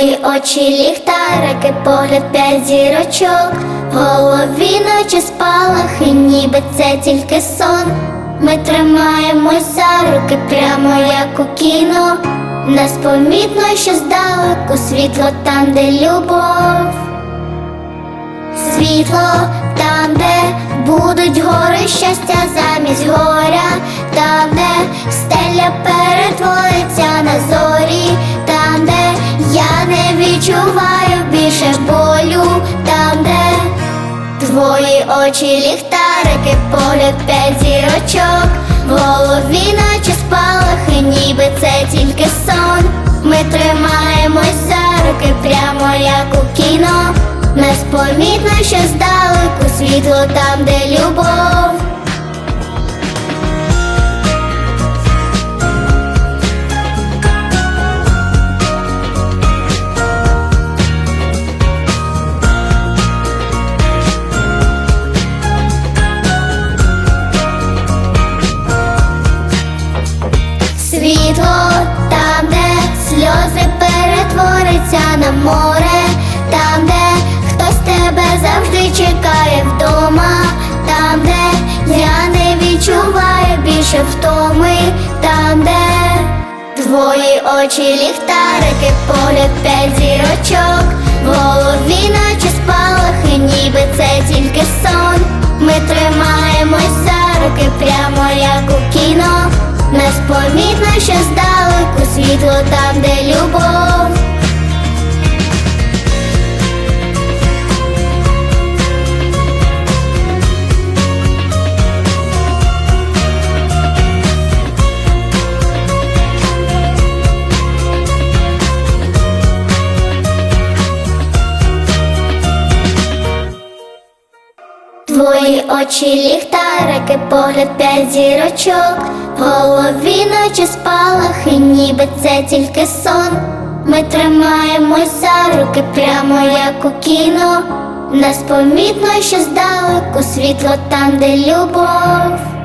Твої очі ліхтарики, погляд п'ять зірочок, голові наче спалахи, ніби це тільки сон. Ми тримаємось за руки прямо як у кіно. Нас помітно, що здалеку світло там, де любов. Світло там, де будуть гори щастя замість горя, там, де стеля перетвориться на зорі, очі ліхтарики, погляд п'ять зірочок, в голові наче спалахи, ніби це тільки сон. Ми тримаємось за руки прямо як у кіно. Нас помітно, що здалеку світло там, де любов. Світло там, де сльози перетвориться на море, там, де хтось тебе завжди чекає вдома, там, де я не відчуваю більше втоми, там, де твої очі ліхтарики, погляд п'ять зірочок, в голові наче спалахи, ніби це тільки сон. Ми тримаємось за руки прямо як у помітно, що здалеку світло там, де любов. Твої очі ліхтарики, погляд п'ять зірочок, голові наче спалахи, ніби це тільки сон. Ми тримаємось за руки прямо як у кіно. Нас помітно, що здалеку світло там, де любов.